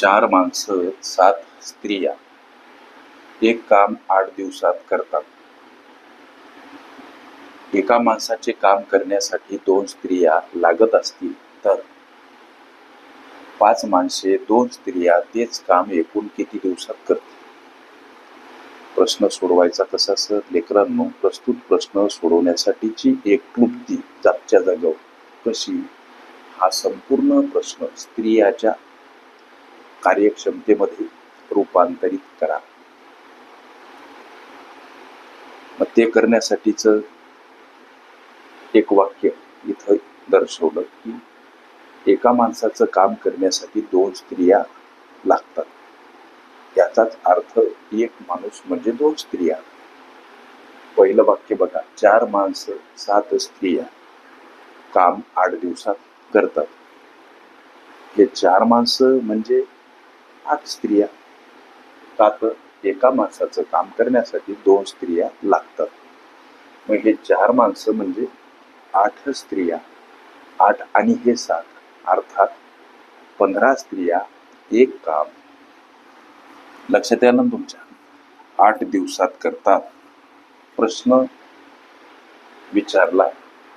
चार माणसं सात स्त्रिया. एक काम आठ दिवसात करतात. एका माणसाचे काम करण्यासाठी दोन स्त्रिया लागत असतील तर? पाच माणसे दोन स्त्रिया तेच काम एकूण किती दिवसात करतील? प्रश्न सोडवायचा कसा सर? लेकरांनो प्रस्तुत प्रश्न सोडवण्यासाठीची एक क्लुप्ती जागच्या जागेवर. कशी? हा संपूर्ण प्रश्न स्त्रियाच्या कार्यक्षमतेमध्ये रूपांतरित करा. मग ते करण्यासाठीच एक वाक्य इथं दर्शवलं की एका माणसाचं काम करण्यासाठी दोन स्त्रिया लागतात. याचाच अर्थ एक माणूस म्हणजे दोन स्त्रिया. पहिलं वाक्य बघा चार माणसं सात स्त्रिया काम आठ दिवसात करतात. हे चार माणसं म्हणजे आठ स्त्रिया. तात एका माणसाचं काम करण्यासाठी दोन स्त्रिया लागतात. मग हे चार माणसं म्हणजे आठ स्त्रिया. आठ आणि हे सात अर्थात पंधरा स्त्रिया एक काम. लक्षात यायला ना तुमच्या. आठ दिवसात करतात. प्रश्न विचारला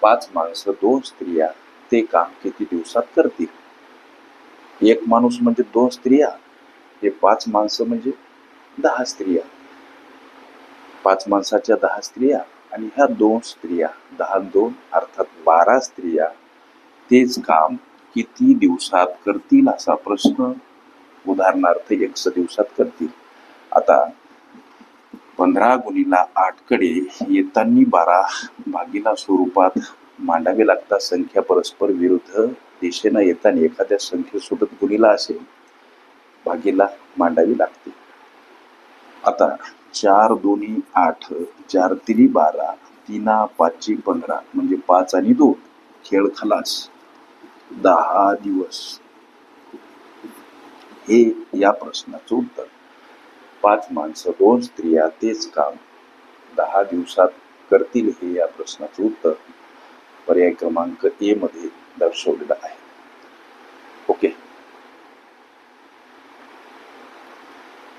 पाच माणसं दोन स्त्रिया ते काम किती दिवसात करतील? एक माणूस म्हणजे दोन स्त्रिया. हे पाच माणसं म्हणजे दहा स्त्रिया. पाच माणसाच्या दहा स्त्रिया आणि ह्या दोन स्त्रिया दहा दोन अर्थात बारा स्त्रिया तेच काम किती दिवसात करतील असा प्रश्न उदाहरणार्थ एकस दिवसात करतील. आता पंधरा गुणीला आठकडे येतानी येताना बारा भागीला स्वरूपात मांडावे लागतात. संख्या परस्पर विरुद्ध दिशेनं येताना एखाद्या संख्येसोबत गुणीला असेल भागीला मांडावी लागते. आता चार दोन्ही आठ चार तिन्ही बारा तीना पाचशे पंधरा म्हणजे पाच आणि दोन खेळ खलास. दहा दिवस. हे या प्रश्नाचं उत्तर. पाच माणसं दोन स्त्रिया तेच काम. दहा दिवसात करतील हे या प्रश्नाचं उत्तर. पर्याय क्रमांक ए मध्ये दर्शवलेलं आहे ओके